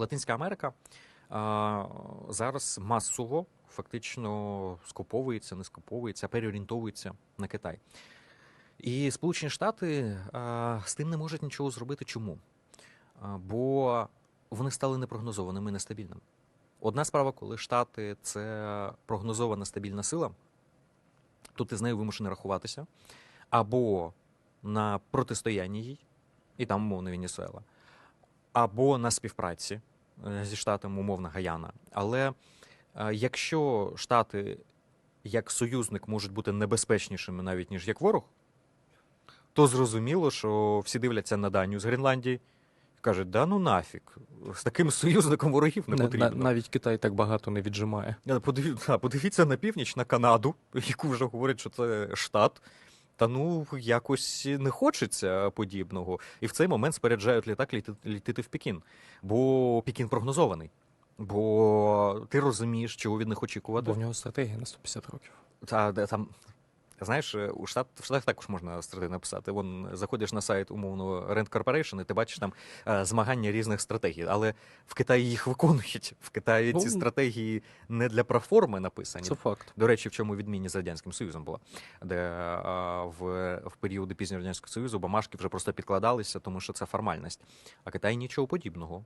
Латинська Америка а, зараз масово фактично скуповується, не скуповується, переорієнтовується на Китай. І Сполучені Штати а, з тим не можуть нічого зробити. Чому? А, бо вони стали непрогнозованими і нестабільними. Одна справа, коли Штати це прогнозована стабільна сила, то ти з нею вимушений рахуватися або на протистоянні їй, і там умовно Венесуела, або на співпраці зі штатом, умовно Гаяна. Але е, якщо Штати як союзник можуть бути небезпечнішими навіть ніж як ворог, то зрозуміло, що всі дивляться на Данію з Гренландії кажуть: да ну нафіг, з таким союзником ворогів не потрібно. на- навіть Китай так багато не віджимає. Е, Подивіться на північ, на Канаду, яку вже говорять, що це штат. Та ну якось не хочеться подібного. І в цей момент споряджають літак літи- літити в Пекін. Бо Пекін прогнозований. Бо ти розумієш, чого від них очікувати. Бо в нього стратегія на 150 років. Та там. Знаєш, е, у Штат, в Штатах також можна стратегію написати. Вон заходиш на сайт умовно Rent Corporation, і ти бачиш там е, змагання різних стратегій. Але в Китаї їх виконують. В Китаї ці Ну, стратегії не для проформи написані. Це факт. До речі, в чому відмінність з радянським союзом була, де а, в, в періоди пізнього радянського союзу бумажки вже просто підкладалися, тому що це формальність. А Китай нічого подібного.